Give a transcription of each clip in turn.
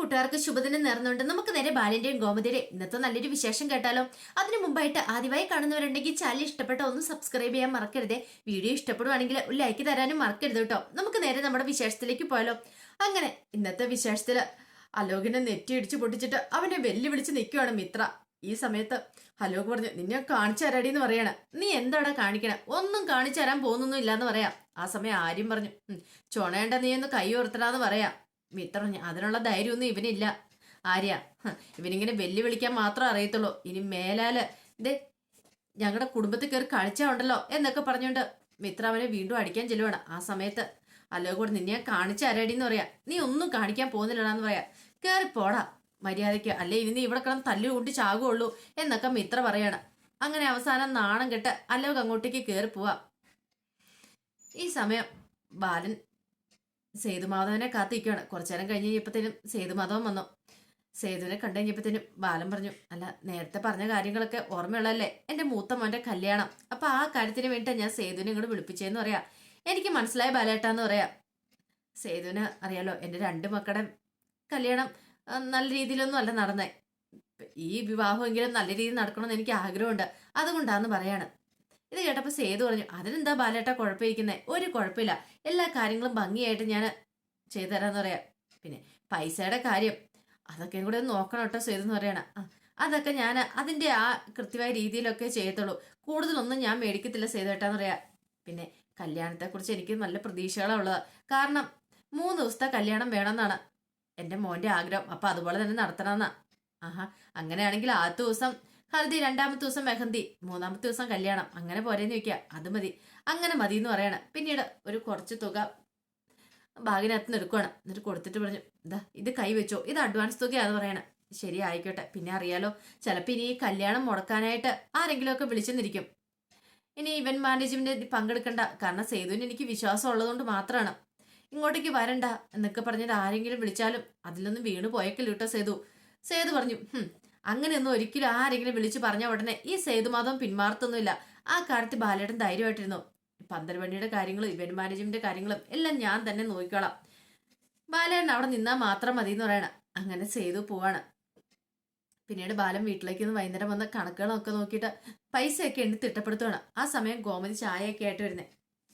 കൂട്ടുകാർക്ക് ശുഭദിനം നേർന്നുകൊണ്ട് നമുക്ക് നേരെ ബാലിന്റെയും ഗോമതിയുടെയും ഇന്നത്തെ നല്ലൊരു വിശേഷം കേട്ടാലോ? അതിനു മുമ്പായിട്ട് ആദ്യമായി കാണുന്നവരുണ്ടെങ്കിൽ ചാനൽ ഇഷ്ടപ്പെട്ട ഒന്ന് സബ്സ്ക്രൈബ് ചെയ്യാൻ മറക്കരുത്. വീഡിയോ ഇഷ്ടപ്പെടുവാണെങ്കിൽ ഒരു ലൈക്ക് തരാനും മറക്കരുത് കേട്ടോ. നമുക്ക് നേരെ നമ്മുടെ വിശേഷത്തിലേക്ക് പോയാലോ. അങ്ങനെ ഇന്നത്തെ വിശേഷത്തിൽ അലോകിനെ നെറ്റി ഇടിച്ചു പൊട്ടിച്ചിട്ട് അവനെ വെല്ലുവിളിച്ച് നിൽക്കുവാണ് മിത്ര. ഈ സമയത്ത് അലോക് പറഞ്ഞു നിന്നെ കാണിച്ചു തരാടി എന്ന് പറയണ. നീ എന്താടാ കാണിക്കണ? ഒന്നും കാണിച്ചു തരാൻ പോകുന്നൊന്നും ഇല്ലാന്ന് പറയാം. ആ സമയം ആര്യം പറഞ്ഞു ചൊണേണ്ട നീ ഒന്ന് കൈ ഓർത്തടാന്ന് പറയാം. മിത്ര പറഞ്ഞു അതിനുള്ള ധൈര്യമൊന്നും ഇവനില്ല. ആര്യ ഇവനിങ്ങനെ വെല്ലുവിളിക്കാൻ മാത്രം അറിയത്തുള്ളൂ. ഇനി മേലാൽ ഇതേ ഞങ്ങളുടെ കുടുംബത്തിൽ കയറി കളിച്ചാ ഉണ്ടല്ലോ എന്നൊക്കെ പറഞ്ഞുകൊണ്ട് മിത്ര അവനെ വീണ്ടും അടിക്കാൻ ചെല്ലുവാണ്. ആ സമയത്ത് അല്ലോ കൂടെ നിന്നെ ഞാൻ കാണിച്ച അരടി എന്ന് പറയാ. നീ ഒന്നും കാണിക്കാൻ പോകുന്നില്ലടാന്ന് പറയാ. കയറി പോടാ മര്യാദയ്ക്ക്. അല്ലേ ഇനി നീ ഇവിടെ കിടന്ന് തല്ലു കൂട്ടി ചാകുള്ളൂ എന്നൊക്കെ മിത്ര പറയാണ്. അങ്ങനെ അവസാനം നാണം കെട്ട് അലോക് അങ്ങോട്ടേക്ക് കയറി പോവാ. ഈ സമയം ബാലൻ സേതുമാധവനെ കാത്തിരിക്കുകയാണ് കുറച്ചു നേരം കഴിഞ്ഞ് കഴിഞ്ഞപ്പോഴത്തേനും സേതുമാധവൻ വന്നു. സേതുവിനെ കണ്ടു കഴിഞ്ഞപ്പോഴത്തേനും ബാലൻ പറഞ്ഞു അല്ല നേരത്തെ പറഞ്ഞ കാര്യങ്ങളൊക്കെ ഓർമ്മയുള്ളല്ലേ എന്റെ മൂത്ത മോന്റെ കല്യാണം. അപ്പൊ ആ കാര്യത്തിന് വേണ്ടിയിട്ടാണ് ഞാൻ സേതുവിനെ ഇങ്ങോട്ട് വിളിപ്പിച്ചതെന്ന് പറയാം. എനിക്ക് മനസ്സിലായ ബാലേട്ടാന്ന് പറയാം. സേതുവിന് അറിയാലോ എന്റെ രണ്ട് മക്കളുടെ കല്യാണം നല്ല രീതിയിലൊന്നും അല്ല നടന്നേ. ഈ വിവാഹമെങ്കിലും നല്ല രീതിയിൽ നടക്കണമെന്ന് എനിക്ക് ആഗ്രഹമുണ്ട്. അതുകൊണ്ടാന്ന് പറയാണ്. ഇത് കേട്ടപ്പോൾ സേതു പറഞ്ഞു അതിനെന്താ ബാലേട്ട കുഴപ്പമിരിക്കുന്നത് ഒരു കുഴപ്പമില്ല. എല്ലാ കാര്യങ്ങളും ഭംഗിയായിട്ട് ഞാൻ ചെയ്തുതരാന്ന് പറയാം. പിന്നെ പൈസയുടെ കാര്യം അതൊക്കെ കൂടെ നോക്കണം കേട്ടോ സേതു എന്ന് പറയണ. അതൊക്കെ ഞാൻ അതിന്റെ ആ കൃത്യമായ രീതിയിലൊക്കെ ചെയ്യത്തുള്ളൂ. കൂടുതലൊന്നും ഞാൻ മേടിക്കത്തില്ല സേതു ഏട്ടാന്ന് പറയാ. പിന്നെ കല്യാണത്തെക്കുറിച്ച് എനിക്ക് നല്ല പ്രതീക്ഷകളാണ് ഉള്ളത്. കാരണം മൂന്ന് ദിവസത്തെ കല്യാണം വേണമെന്നാണ് എന്റെ മോന്റെ ആഗ്രഹം. അപ്പൊ അതുപോലെ തന്നെ നടത്തണമെന്നാ. ആഹാ അങ്ങനെയാണെങ്കിൽ ആദ്യ ദിവസം ഹൽദി രണ്ടാമത്തെ ദിവസം മെഹന്തി മൂന്നാമത്തെ ദിവസം കല്യാണം. അങ്ങനെ പോരേന്ന് ചോദിക്കുക അത് മതി. അങ്ങനെ മതി എന്ന് പറയണ. പിന്നീട് ഒരു കുറച്ച് തുക ബാഗിനകത്ത് എടുക്കുവാണ്. എന്നിട്ട് കൊടുത്തിട്ട് പറഞ്ഞു ഇതാ ഇത് കൈ വെച്ചോ. ഇത് അഡ്വാൻസ് തുകയാന്ന് പറയണം. ശരി ആയിക്കോട്ടെ. പിന്നെ അറിയാലോ ചിലപ്പോൾ ഇനി ഈ കല്യാണം മുടക്കാനായിട്ട് ആരെങ്കിലും ഒക്കെ വിളിച്ചെന്നിരിക്കും. ഇനി ഇവന്റ് മാനേജ്മെന്റ് പങ്കെടുക്കണ്ട. കാരണം സേതുവിന് എനിക്ക് വിശ്വാസം ഉള്ളതുകൊണ്ട് മാത്രമാണ് ഇങ്ങോട്ടേക്ക് വരണ്ട എന്നൊക്കെ പറഞ്ഞിട്ട് ആരെങ്കിലും വിളിച്ചാലും അതിലൊന്നും വീണ് പോയേക്കില്ല കേട്ടോ സേതു. സേതു പറഞ്ഞു "ഹും, അങ്ങനെയൊന്നും ഒരിക്കലും ആരെങ്കിലും വിളിച്ചു പറഞ്ഞ ഉടനെ ഈ സേതുമാധവൻ പിന്മാറത്തൊന്നുമില്ല. ആ കാര്യത്തിൽ ബാലേട്ടൻ ധൈര്യമായിട്ടിരുന്നു. പന്തൽവണ്ടിയുടെ കാര്യങ്ങളും ഇവന്റ് മാനേജ്മെന്റിന്റെ കാര്യങ്ങളും എല്ലാം ഞാൻ തന്നെ നോക്കിക്കോളാം. ബാലേട്ടൻ അവിടെ നിന്നാൽ മാത്രം മതി എന്ന് പറയണം. അങ്ങനെ സേതു പോവാണ്. പിന്നീട് ബാലൻ വീട്ടിലേക്ക് ഒന്ന് വൈകുന്നേരം വന്ന് കണക്കുകളൊക്കെ നോക്കിയിട്ട് പൈസയൊക്കെ എണ്ണി തിട്ടപ്പെടുത്തുവാണ്. ആ സമയം ഗോമതി ചായയൊക്കെ ആയിട്ട് വരുന്നത്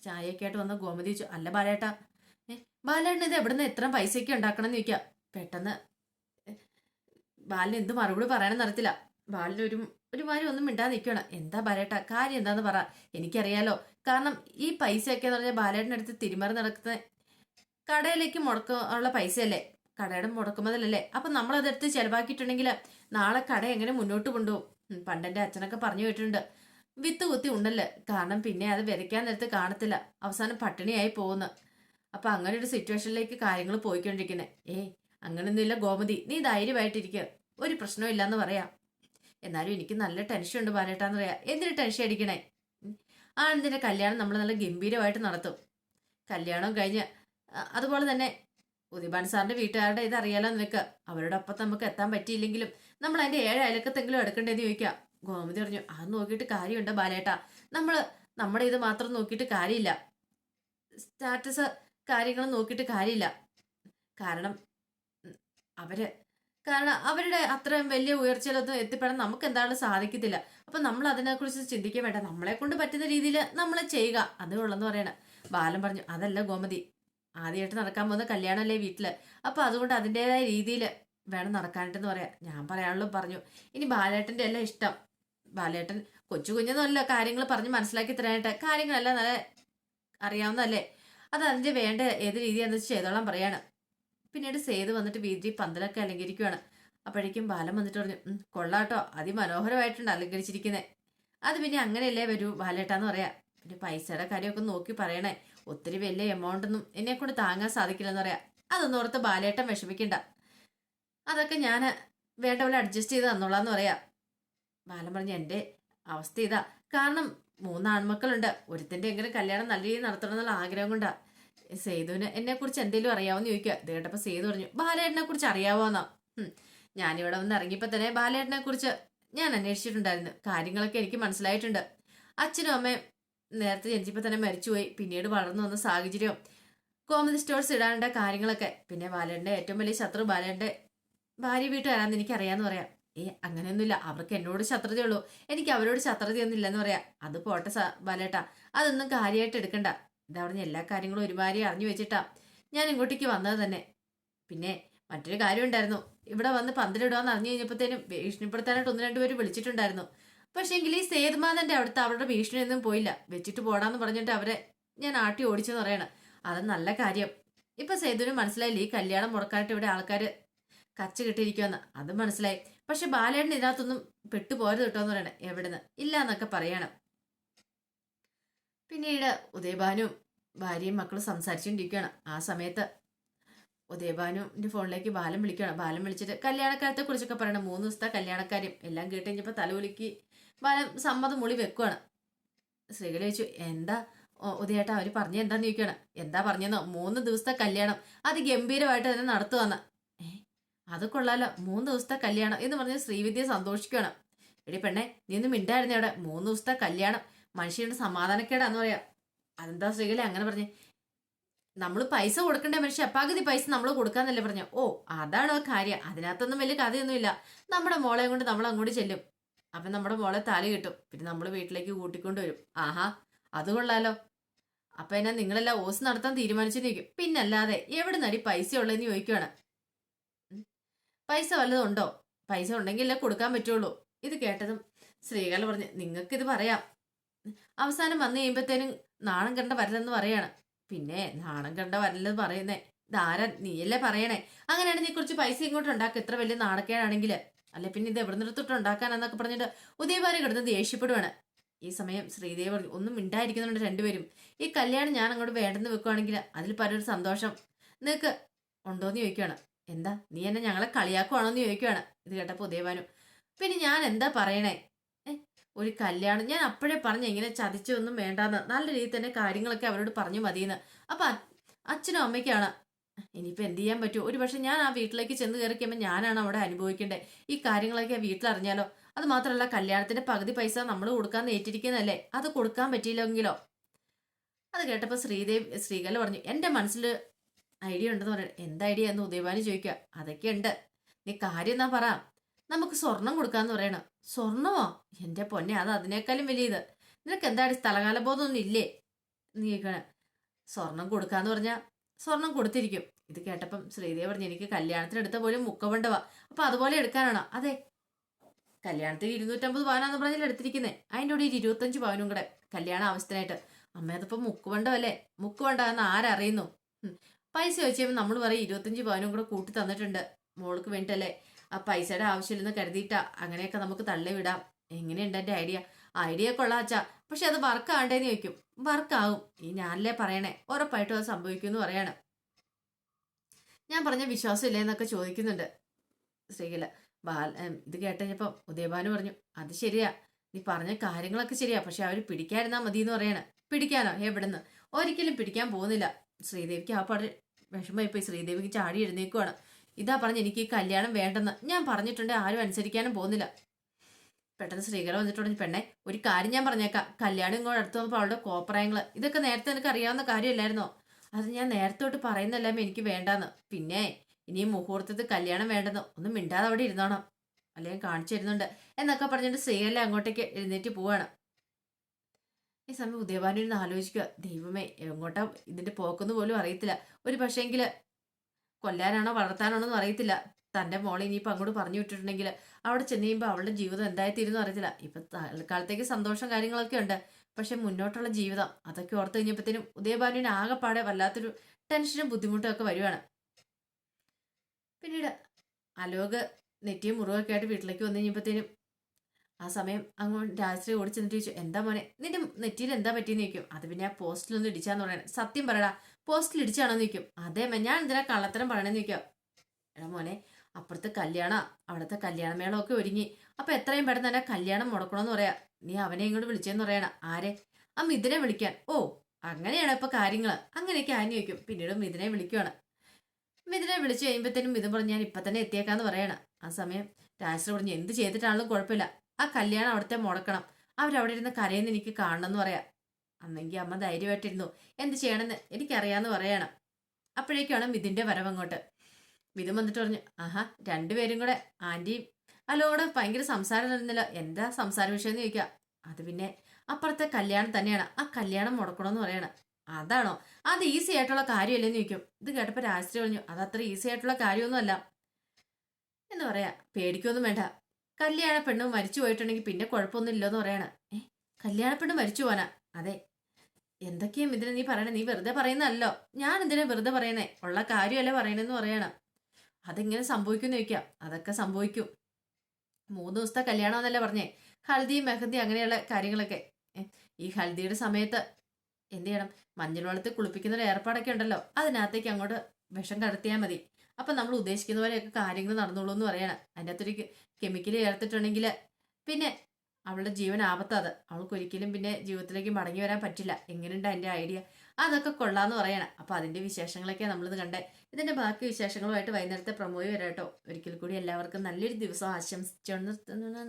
ചായയൊക്കെ ആയിട്ട് വന്ന ഗോമതി ചോദിച്ചു അല്ല ബാലേട്ടാ ഏഹ് ബാലേട്ടൻ ഇത് എവിടെ നിന്ന് എത്ര പൈസയൊക്കെ ഉണ്ടാക്കണം എന്ന് ചോദിക്കാം. പെട്ടെന്ന് ബാലിന് എന്ത് മറുപടി പറയാനും അറിയത്തില്ല ബാലിന് ഒരു ഒരുമാതിരി ഒന്നും മിണ്ടാതെ നിൽക്കണം എന്താ പറയട്ടെ? കാര്യം എന്താന്ന് പറ. എനിക്കറിയാലോ. കാരണം ഈ പൈസയൊക്കെ എന്ന് പറഞ്ഞാൽ ബാലേട്ടന്റെ അടുത്ത് തിരിമറി നടക്കുന്ന കടയിലേക്ക് മുടക്കാനുള്ള പൈസയല്ലേ? കടയുടെ മുടക്കുമതലല്ലേ അപ്പം നമ്മളതെടുത്ത് ചിലവാക്കിയിട്ടുണ്ടെങ്കിൽ നാളെ കട എങ്ങനെ മുന്നോട്ട് കൊണ്ടുപോകും? പണ്ടെന്റെ അച്ഛനൊക്കെ പറഞ്ഞു കേട്ടിട്ടുണ്ട്. വിത്ത് കുത്തി ഉണ്ടല്ലേ? കാരണം പിന്നെ അത് വിതയ്ക്കാൻ നേരത്ത് കാണത്തില്ല. അവസാനം പട്ടിണിയായി പോകുന്നു. അപ്പം അങ്ങനെ ഒരു സിറ്റുവേഷനിലേക്ക് കാര്യങ്ങൾ പോയിക്കൊണ്ടിരിക്കുന്നത് ഏയ് അങ്ങനൊന്നുമില്ല ഗോമതി. നീ ധൈര്യമായിട്ടിരിക്കുക ഒരു പ്രശ്നവും ഇല്ലാന്ന് പറയാം. എന്നാലും എനിക്ക് നല്ല ടെൻഷൻ ഉണ്ട് ബാലേട്ടാന്ന് പറയാം. എന്തിനു ടെൻഷൻ അടിക്കണേ? ഉം, ആ എന്തിന്റെ കല്യാണം നമ്മൾ നല്ല ഗംഭീരമായിട്ട് നടത്തും. കല്യാണം കഴിഞ്ഞ് അതുപോലെ തന്നെ ഉദിബാൻ സാറിന്റെ വീട്ടുകാരുടെ ഇത് അറിയാലോ നിനക്ക്? അവരുടെ ഒപ്പം നമുക്ക് എത്താൻ പറ്റിയില്ലെങ്കിലും നമ്മൾ അതിന്റെ ഏഴ് അയലക്കത്തെങ്കിലും എടുക്കണ്ടേന്ന് ചോദിക്കാം. ഗോമതി പറഞ്ഞു അത് നോക്കിയിട്ട് കാര്യമുണ്ട് ബാലേട്ടാ? നമ്മൾ നമ്മുടെ ഇത് മാത്രം നോക്കിയിട്ട് കാര്യമില്ല. സ്റ്റാറ്റസ് കാര്യങ്ങൾ നോക്കിയിട്ട് കാര്യമില്ല. കാരണം അവർ. കാരണം അവരുടെ അത്രയും വലിയ ഉയർച്ചയിലൊന്നും എത്തിപ്പെടാൻ നമുക്ക് എന്താണ് സാധിക്കത്തില്ല. അപ്പൊ നമ്മൾ അതിനെക്കുറിച്ച് ചിന്തിക്കാൻ വേണ്ട. നമ്മളെ കൊണ്ട് പറ്റുന്ന രീതിയിൽ നമ്മൾ ചെയ്യുക. അതേ ഉള്ളെന്ന് പറയണ. ബാലൻ പറഞ്ഞു അതല്ല ഗോമതി ആദ്യമായിട്ട് നടക്കാൻ പോകുന്ന കല്യാണമല്ലേ വീട്ടിൽ. അപ്പൊ അതുകൊണ്ട് അതിന്റെതായ രീതിയിൽ വേണം നടക്കാനായിട്ടെന്ന് പറയാം. ഞാൻ പറയാനുള്ളൂ പറഞ്ഞു. ഇനി ബാലേട്ടന്റെ എല്ലാം ഇഷ്ടം. ബാലേട്ടൻ കൊച്ചു കുഞ്ഞെന്നല്ല കാര്യങ്ങൾ പറഞ്ഞ് മനസ്സിലാക്കി തരാനായിട്ട്. കാര്യങ്ങളെല്ലാം നല്ല അറിയാവുന്നതല്ലേ. അത് അതിന്റെ വേണ്ട ഏത് രീതിയാണെന്ന് വെച്ച് ചെയ്തോളാം പറയാണ്. പിന്നീട് സേതു വന്നിട്ട് വീതി പന്തലൊക്കെ അലങ്കരിക്കുകയാണ് അപ്പോഴേക്കും ബാലൻ വന്നിട്ട് പറഞ്ഞു "ഉം, കൊള്ളാട്ടോ. അതിമനോഹരമായിട്ടുണ്ട് അലങ്കരിച്ചിരിക്കുന്നത് അത് പിന്നെ അങ്ങനെയല്ലേ വരൂ ബാലേട്ടാന്ന് പറയാ. പിന്നെ പൈസയുടെ കാര്യമൊക്കെ നോക്കി പറയണേ. ഒത്തിരി വലിയ എമൗണ്ട് ഒന്നും എന്നെ കൊണ്ട് താങ്ങാൻ സാധിക്കില്ലെന്ന് പറയാ. അതൊന്നും ഓർത്ത് ബാലേട്ടൻ വിഷമിക്കണ്ട. അതൊക്കെ ഞാൻ വേണ്ട പോലെ അഡ്ജസ്റ്റ് ചെയ്ത് തന്നോളാന്ന് പറയാ. ബാലൻ പറഞ്ഞു എന്റെ അവസ്ഥ ഇതാ. കാരണം മൂന്ന് ആൺമക്കളുണ്ട് ഒരുത്തിന്റെ എങ്കിലും കല്യാണം നല്ല രീതിയിൽ നടത്തണം എന്നുള്ള ആഗ്രഹം കൊണ്ടാ. സേതുവിന് എന്നെ കുറിച്ച് എന്തെങ്കിലും അറിയാവോന്ന് ചോദിക്കുക ഇത് കേട്ടപ്പോ സേതു പറഞ്ഞു ബാലേട്ടനെ കുറിച്ച് അറിയാവോന്നാ. ഞാനിവിടെ വന്ന് ഇറങ്ങിയപ്പോൾ തന്നെ ബാലേട്ടനെ കുറിച്ച് ഞാൻ അന്വേഷിച്ചിട്ടുണ്ടായിരുന്നു. കാര്യങ്ങളൊക്കെ എനിക്ക് മനസ്സിലായിട്ടുണ്ട്. അച്ഛനും അമ്മയും നേരത്തെ ജനിച്ചപ്പോ തന്നെ മരിച്ചുപോയി. പിന്നീട് വളർന്നു വന്ന സാഹചര്യം കോമഡി സ്റ്റോഴ്സ് ഇടാനുള്ള കാര്യങ്ങളൊക്കെ. പിന്നെ ബാലേട്ടന്റെ ഏറ്റവും വലിയ ശത്രു ബാലേട്ടന്റെ ഭാര്യ വീട്ടുകാരാന്ന് എനിക്കറിയാമെന്ന് പറയാം. ഏ അങ്ങനെയൊന്നുമില്ല. അവർക്ക് എന്നോട് ശത്രുതയുള്ളൂ. എനിക്ക് അവരോട് ശത്രുതയൊന്നും ഇല്ലെന്ന് പറയാം. അത് പോട്ടെ ബാലേട്ടാ. അതൊന്നും കാര്യമായിട്ട് എടുക്കണ്ട. ഇതാ പറഞ്ഞ എല്ലാ കാര്യങ്ങളും ഒരുമാതിരി അറിഞ്ഞു വെച്ചിട്ടാ ഞാൻ ഇങ്ങോട്ടേക്ക് വന്നത് തന്നെ. പിന്നെ മറ്റൊരു കാര്യം ഉണ്ടായിരുന്നു. ഇവിടെ വന്ന് പന്തലിടുവാന്ന് അറിഞ്ഞു കഴിഞ്ഞപ്പോഴത്തേനും ഭീഷണിപ്പെടുത്താനായിട്ട് ഒന്ന് രണ്ടുപേര് വിളിച്ചിട്ടുണ്ടായിരുന്നു. പക്ഷേങ്കിൽ ഈ സേതുമാനന്റെ അവിടുത്തെ അവരുടെ ഭീഷണിയൊന്നും പോയില്ല. വെച്ചിട്ട് പോടാന്ന് പറഞ്ഞിട്ട് അവരെ ഞാൻ ആട്ടി ഓടിച്ചെന്ന് പറയണം. അത് നല്ല കാര്യം. ഇപ്പൊ സേതുവിന് മനസ്സിലായില്ല? ഈ കല്യാണം മുടക്കാനായിട്ട് ഇവിടെ ആൾക്കാര് കച്ച കിട്ടിയിരിക്കുമെന്ന് അത് മനസ്സിലായി. പക്ഷെ ബാലേട്ടൻ ഇതിനകത്തൊന്നും പെട്ടുപോരുത് കിട്ടുമെന്ന് പറയണേ. എവിടുന്ന്? ഇല്ല എന്നൊക്കെ പറയണം. പിന്നീട് ഉദയഭാനും ഭാര്യയും മക്കളും സംസാരിച്ചുകൊണ്ടിരിക്കുകയാണ് ആ സമയത്ത് ഉദയഭാനുവിന്റെ ഫോണിലേക്ക് ബാലൻ വിളിക്കുകയാണ്. ബാലൻ വിളിച്ചിട്ട് കല്യാണക്കാരത്തെ കുറിച്ചൊക്കെ പറയണം. മൂന്ന് ദിവസത്തെ കല്യാണക്കാരും എല്ലാം കേട്ട് കഴിഞ്ഞപ്പോൾ തലകുലുക്കി ബാലൻ സമ്മതം മുളി വെക്കുവാണ്. സ്ത്രീകൾ ചോദിച്ചു എന്താ ഉദയേട്ടാ അവർ പറഞ്ഞ എന്താന്ന് ചോദിക്കുകയാണ്. എന്താ പറഞ്ഞെന്നോ? മൂന്ന് ദിവസത്തെ കല്യാണം. അത് ഗംഭീരമായിട്ട് തന്നെ നടത്തുവന്ന്. ഏ അത് കൊള്ളാലോ. മൂന്ന് ദിവസത്തെ കല്യാണം എന്ന് പറഞ്ഞ് ശ്രീവിദ്യ സന്തോഷിക്കുകയാണ്. എടി പെണ്ണെ നീ ഒന്നും മിണ്ടായിരുന്നേ അവിടെ. മൂന്ന് ദിവസത്തെ കല്യാണം. മനുഷ്യന്റെ സമാധാനക്കേടാന്ന് പറയാ. അതെന്താ സ്ത്രീകളെ അങ്ങനെ പറഞ്ഞേ? നമ്മൾ പൈസ കൊടുക്കണ്ടേ മനുഷ്യ? പകുതി പൈസ നമ്മൾ കൊടുക്കാന്നല്ലേ പറഞ്ഞു? ഓ അതാണ് ആ കാര്യം. അതിനകത്തൊന്നും വലിയ കഥയൊന്നുമില്ല. നമ്മുടെ മോളെ കൊണ്ട് നമ്മൾ അങ്ങോട്ട് ചെല്ലും. അപ്പം നമ്മുടെ മോളെ താലി കിട്ടും. പിന്നെ നമ്മൾ വീട്ടിലേക്ക് കൂട്ടിക്കൊണ്ട് വരും. ആഹാ അത് കൊള്ളാലോ. അപ്പൊ എന്നാ നിങ്ങളെല്ലാം ഓസ് നടത്താൻ തീരുമാനിച്ചിരിക്കും. പിന്നല്ലാതെ എവിടെ നടി പൈസ ഉള്ളതെന്ന് ചോദിക്കുവാണ് പൈസ വല്ലതും ഉണ്ടോ? പൈസ ഉണ്ടെങ്കിലേ കൊടുക്കാൻ പറ്റുള്ളൂ. ഇത് കേട്ടതും സ്ത്രീകൾ പറഞ്ഞു നിങ്ങൾക്കിത് പറയാം. അവസാനം വന്നു കഴിയുമ്പോഴത്തേനും നാണം കണ്ട വരലെന്ന് പറയാണ്. പിന്നെ നാണം കണ്ട വരലെന്ന് പറയുന്നേ ധാരൻ നീയല്ലേ പറയണേ? അങ്ങനെയാണ് നീ കുറച്ച് പൈസ ഇങ്ങോട്ട് ഉണ്ടാക്കുക ഇത്ര വലിയ നാണക്കേടാണെങ്കിൽ. അല്ലെ പിന്നെ ഇത് എവിടെ നിർത്തിട്ട് ഉണ്ടാക്കാനെന്നൊക്കെ പറഞ്ഞിട്ട് ഉദയഭാര്യ കിടന്ന് ദേഷ്യപ്പെടുവാണ്. ഈ സമയം ശ്രീദേവി പറഞ്ഞു ഒന്നും മിണ്ടായിരിക്കുന്നുണ്ട് രണ്ടുപേരും. ഈ കല്യാണം ഞാൻ അങ്ങോട്ട് വേണ്ടെന്ന് വെക്കുവാണെങ്കിൽ അതിൽ പലരും സന്തോഷം. നിനക്ക് ഉണ്ടോന്ന് ചോദിക്കുകയാണ് എന്താ? നീ എന്നെ ഞങ്ങളെ കളിയാക്കുവാണോന്ന് ചോദിക്കുകയാണ് ഇത് കേട്ടപ്പോൾ ഉദയഭാനു പിന്നെ ഞാൻ എന്താ പറയണേ? ഒരു കല്യാണം. ഞാൻ അപ്പോഴേ പറഞ്ഞു ഇങ്ങനെ ചതിച്ചൊന്നും വേണ്ടാന്ന്. നല്ല രീതിയിൽ തന്നെ കാര്യങ്ങളൊക്കെ അവരോട് പറഞ്ഞു മതിയെന്ന്. അപ്പൊ അച്ഛനും അമ്മയ്ക്കാണ്. ഇനിയിപ്പോൾ എന്ത് ചെയ്യാൻ പറ്റുമോ ഒരു പക്ഷെ ഞാൻ ആ വീട്ടിലേക്ക് ചെന്ന് കയറി കഴിയുമ്പോൾ ഞാനാണ് അവിടെ അനുഭവിക്കേണ്ടത്. ഈ കാര്യങ്ങളൊക്കെ വീട്ടിലറിഞ്ഞാലോ? അത് മാത്രമല്ല കല്യാണത്തിന്റെ പകുതി പൈസ നമ്മൾ കൊടുക്കാൻ ഏറ്റിരിക്കുന്നതല്ലേ അത് കൊടുക്കാൻ പറ്റിയില്ലെങ്കിലോ? അത് കേട്ടപ്പോൾ ശ്രീദേവ് ശ്രീകല പറഞ്ഞു എന്റെ മനസ്സിൽ ഐഡിയ ഉണ്ടെന്ന് പറയാം. എന്ത് ഐഡിയ? എന്ന് ഉദയവാനി ചോദിക്കുക. അതൊക്കെ ഉണ്ട്. നീ കാര്യം എന്നാ പറ. നമുക്ക് സ്വർണം കൊടുക്കാന്ന് പറയണം. സ്വർണമോ? എന്റെ പൊന്നെ അത് അതിനേക്കാളും വലിയത്. നിനക്ക് എന്താണ് സ്ഥലകാല ബോധമൊന്നും ഇല്ലേ? നീ കേൾക്കണേ. സ്വർണം കൊടുക്കാന്ന് പറഞ്ഞാൽ സ്വർണം കൊടുത്തിരിക്കും. ഇത് കേട്ടപ്പം ശ്രീദേവ് പറഞ്ഞു എനിക്ക് കല്യാണത്തിന് എടുത്ത പോലും മുക്കവണ്ടവാ. അപ്പൊ അതുപോലെ എടുക്കാനാണോ? അതെ. കല്യാണത്തിന് ഇരുന്നൂറ്റമ്പത് പവനാന്ന് പറഞ്ഞാൽ എടുത്തിരിക്കുന്നത് അതിന്റെ കൂടെ ഒരു ഇരുപത്തഞ്ച് പവനും കൂടെ. കല്യാണ ആവശ്യത്തിനായിട്ട് അമ്മ അതിപ്പോ മുക്കുവണ്ടല്ലേ മുക്കുവണ്ട എന്ന് ആരറിയുന്നു. പൈസ ചോദിച്ചു നമ്മൾ പറയും ഇരുപത്തഞ്ച് പവനും കൂടെ കൂട്ടി തന്നിട്ടുണ്ട്. മോൾക്ക് വേണ്ടിട്ടല്ലേ? ആ പൈസയുടെ ആവശ്യമില്ലെന്ന് കരുതിയിട്ടാ. അങ്ങനെയൊക്കെ നമുക്ക് തള്ളിവിടാം. എങ്ങനെയുണ്ട് എന്റെ ഐഡിയ? ഐഡിയ കൊള്ളാച്ചാ പക്ഷെ അത് വർക്ക് ആണ്ടേന്ന് ചോദിക്കും. വർക്കാവും ഈ ഞാനല്ലേ പറയണേ? ഉറപ്പായിട്ടും അത് സംഭവിക്കും എന്ന് പറയാണ്. ഞാൻ പറഞ്ഞ വിശ്വാസം ഇല്ലേ എന്നൊക്കെ ചോദിക്കുന്നുണ്ട് ശ്രീകല. ബാൽ ഇത് കേട്ടുകഴിഞ്ഞപ്പം ഉദയഭാനു പറഞ്ഞു അത് ശരിയാ. നീ പറഞ്ഞ കാര്യങ്ങളൊക്കെ ശരിയാ. പക്ഷെ അവർ പിടിക്കാതിരുന്നാ മതി എന്ന് പറയാണ്. പിടിക്കാനോ? എവിടുന്ന്? ഒരിക്കലും പിടിക്കാൻ പോകുന്നില്ല. ശ്രീദേവിക്ക് ആ പാട് വിഷമമായി പോയി. ശ്രീദേവിക്ക് ചാടി എഴുന്നേക്കുവാണ്. ഇതാ പറഞ്ഞ് എനിക്ക് ഈ കല്യാണം വേണ്ടെന്ന്. ഞാൻ പറഞ്ഞിട്ടുണ്ട് ആരും അനുസരിക്കാനും പോകുന്നില്ല. പെട്ടെന്ന് ശ്രീകല വന്നിട്ട് പറഞ്ഞു പെണ്ണെ ഒരു കാര്യം ഞാൻ പറഞ്ഞേക്കാം. കല്യാണം ഇങ്ങോട്ട് അടുത്ത് വന്നപ്പോൾ അവളുടെ കോപ്രായങ്ങൾ ഇതൊക്കെ നേരത്തെ എനിക്ക് അറിയാവുന്ന കാര്യമല്ലായിരുന്നോ? അത് ഞാൻ നേരത്തെ തൊട്ട് പറയുന്നല്ലാമേ എനിക്ക് വേണ്ടാന്ന്. പിന്നെ ഇനി മുഹൂർത്തത്തിൽ കല്യാണം വേണ്ടെന്ന് ഒന്നും മിണ്ടാതെ അവിടെ ഇരുന്നോണം. അല്ലെങ്കിൽ കാണിച്ചു തരുന്നുണ്ട്. എന്നൊക്കെ പറഞ്ഞിട്ട് ശ്രീകല അങ്ങോട്ടേക്ക് എഴുന്നേറ്റ് പോവാണ്. ഈ സമയം ഉദയഭാനിരുന്ന് ആലോചിക്കുക. ദൈവമേ എങ്ങോട്ടാ ഇതിന്റെ പോക്കെന്ന് പോലും അറിയത്തില്ല. ഒരു പക്ഷേങ്കിൽ കൊല്ലാനാണോ വളർത്താനാണോ എന്ന് അറിയത്തില്ല. തന്റെ മോളെ ഇനിയിപ്പോൾ അങ്ങോട്ട് പറഞ്ഞു വിട്ടിട്ടുണ്ടെങ്കിൽ അവിടെ ചെന്ന് കഴിയുമ്പോൾ അവളുടെ ജീവിതം എന്തായിത്തീരുന്നു അറിയത്തില്ല. ഇപ്പം തൽക്കാലത്തേക്ക് സന്തോഷം കാര്യങ്ങളൊക്കെ ഉണ്ട്. പക്ഷെ മുന്നോട്ടുള്ള ജീവിതം അതൊക്കെ ഓർത്ത് കഴിഞ്ഞപ്പോഴത്തേനും ഉദയഭാനുവിന് ആകെപ്പാടെ വല്ലാത്തൊരു ടെൻഷനും ബുദ്ധിമുട്ടും ഒക്കെ വരുവാണ്. പിന്നീട് അലോക് നെറ്റിയും മുറിവൊക്കെ ആയിട്ട് വീട്ടിലേക്ക് വന്നു കഴിഞ്ഞപ്പോഴത്തേനും ആ സമയം അങ്ങോട്ട് രാജശ്രീ ഓടിച്ചെന്നിട്ട് ചോദിച്ചു എന്താ മോനെ? നിന്റെ നെറ്റിയിൽ എന്താ പറ്റിയെന്ന് ചോദിക്കും. അത് പിന്നെ ആ പോസ്റ്റിലൊന്നും ഇടിച്ചാന്ന് പറയണം. സത്യം പറയടാ പോസ്റ്റിൽ ഇടിച്ചാണോന്ന് ചോദിക്കും. അതേ ഞാൻ എന്തിനാ കള്ളത്തരം പറയണെന്ന് ചോദിക്കാം. എടാ മോനെ അപ്പുറത്തെ കല്യാണ അവിടുത്തെ കല്യാണമേളമൊക്കെ ഒരുങ്ങി. അപ്പൊ എത്രയും പെട്ടെന്ന് തന്നെ കല്യാണം മുടക്കണമെന്ന് പറയാ. നീ അവനെ ഇങ്ങോട്ട് വിളിച്ചെന്ന് പറയണ. ആരെ? ആ മിഥുനെ വിളിക്കാൻ. ഓ അങ്ങനെയാണ് ഇപ്പൊ കാര്യങ്ങൾ അങ്ങനെയൊക്കെ ആഞ്ഞു ചോദിക്കും. പിന്നീട് മിഥുനെ വിളിക്കുവാണ്. മിഥുനെ വിളിച്ചു കഴിയുമ്പോഴത്തേനും മിഥുൻ പറഞ്ഞു ഞാൻ ഇപ്പൊ തന്നെ എത്തിയേക്കാന്ന് പറയണ. ആ സമയം രാജശ്രീ പറഞ്ഞു എന്ത് ചെയ്തിട്ടാണെങ്കിലും കുഴപ്പമില്ല. ആ കല്യാണം അവിടുത്തെ മുടക്കണം. അവരവിടെ ഇരുന്ന് കരയുന്ന എനിക്ക് കാണണം എന്ന് പറയാം. അന്നെങ്കിൽ അമ്മ ധൈര്യമായിട്ടിരുന്നു. എന്ത് ചെയ്യണമെന്ന് എനിക്കറിയാമെന്ന് പറയണം. അപ്പോഴേക്കാണ് മിഥിന്റെ വരവങ്ങോട്ട്. മിഥുൻ വന്നിട്ട് പറഞ്ഞു ആഹാ രണ്ടുപേരും കൂടെ ആന്റിയും അല്ലോ ഭയങ്കര സംസാരം നടന്നില്ല. എന്താ സംസാര വിഷയം എന്ന് ചോദിക്കുക അത് പിന്നെ അപ്പുറത്തെ കല്യാണം തന്നെയാണ്. ആ കല്യാണം മുടക്കണമെന്ന് പറയണം. അതാണോ? അത് ഈസി ആയിട്ടുള്ള കാര്യമല്ലെന്ന് ചോദിക്കും. ഇത് കേട്ടപ്പോൾ രാജശ്രീ പറഞ്ഞു അത് അത്ര ഈസി ആയിട്ടുള്ള കാര്യമൊന്നുമല്ല. എന്ന് പറയാ. പേടിക്കൊന്നും വേണ്ട. കല്യാണ പെണ്ണ് മരിച്ചു പോയിട്ടുണ്ടെങ്കിൽ പിന്നെ കുഴപ്പമൊന്നും ഇല്ലെന്ന് പറയണ. ഏ കല്യാണ മരിച്ചു പോനാ അതെ. എന്തൊക്കെയും ഇതിന് നീ പറയണേ? നീ വെറുതെ പറയുന്നല്ലോ ഞാൻ എന്തിനാ വെറുതെ പറയണേ? ഉള്ള കാര്യമല്ലേ പറയണെന്ന് പറയണം. അതെങ്ങനെ സംഭവിക്കുമെന്ന് ചോദിക്കാം. അതൊക്കെ സംഭവിക്കും. മൂന്ന് ദിവസത്തെ കല്യാണം എന്നല്ലേ പറഞ്ഞേ? ഹൽദി മെഹന്തി അങ്ങനെയുള്ള കാര്യങ്ങളൊക്കെ. ഈ ഹൽദിയുടെ സമയത്ത് എന്ത് ചെയ്യണം? മഞ്ഞൾ വെള്ളത്തിൽ കുളിപ്പിക്കുന്ന ഒരു ഏർപ്പാടൊക്കെ ഉണ്ടല്ലോ. അതിനകത്തേക്ക് അങ്ങോട്ട് വിഷം കടത്തിയാൽ മതി. അപ്പൊ നമ്മൾ ഉദ്ദേശിക്കുന്ന പോലെയൊക്കെ കാര്യങ്ങൾ നടന്നോളൂ എന്ന് പറയണം. അതിന്റെ അകത്തൊരു കെമിക്കൽ ചേർത്തിട്ടുണ്ടെങ്കിൽ പിന്നെ അവളുടെ ജീവൻ ആപത്തത് അവൾക്ക് ഒരിക്കലും പിന്നെ ജീവിതത്തിലേക്ക് മടങ്ങി വരാൻ പറ്റില്ല. എങ്ങനെയുണ്ട് അതിന്റെ ഐഡിയ അതൊക്കെ കൊള്ളാന്ന് പറയണം. അപ്പം അതിന്റെ വിശേഷങ്ങളൊക്കെ നമ്മളിത് കണ്ടേ. ഇതിന്റെ ബാക്കി വിശേഷങ്ങളുമായിട്ട് വൈകുന്നേരത്തെ പ്രൊമോയി വരാട്ടോ ഒരിക്കൽ കൂടി എല്ലാവർക്കും നല്ലൊരു ദിവസം ആശംസിച്ചു